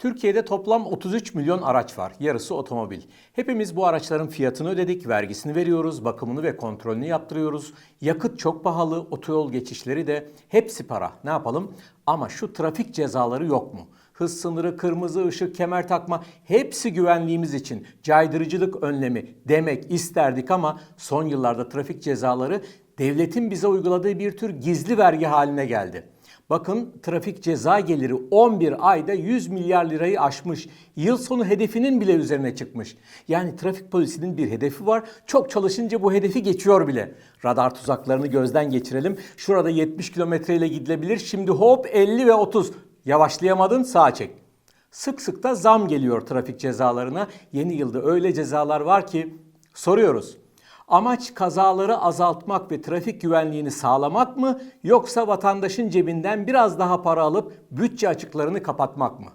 Türkiye'de toplam 33 milyon araç var. Yarısı otomobil. Hepimiz bu araçların fiyatını ödedik, vergisini veriyoruz, bakımını ve kontrolünü yaptırıyoruz. Yakıt çok pahalı, otoyol geçişleri de hepsi para. Ne yapalım? Ama şu trafik cezaları yok mu? Hız sınırı, kırmızı ışık, kemer takma hepsi güvenliğimiz için caydırıcılık önlemi demek isterdik ama son yıllarda trafik cezaları devletin bize uyguladığı bir tür gizli vergi haline geldi. Bakın trafik ceza geliri 11 ayda 100 milyar lirayı aşmış. Yıl sonu hedefinin bile üzerine çıkmış. Yani trafik polisinin bir hedefi var. Çok çalışınca bu hedefi geçiyor bile. Radar tuzaklarını gözden geçirelim. Şurada 70 kilometre ile gidilebilir. Şimdi hop 50 ve 30. Yavaşlayamadın sağa çek. Sık sık da zam geliyor trafik cezalarına. Yeni yılda öyle cezalar var ki soruyoruz. Amaç kazaları azaltmak ve trafik güvenliğini sağlamak mı yoksa vatandaşın cebinden biraz daha para alıp bütçe açıklarını kapatmak mı?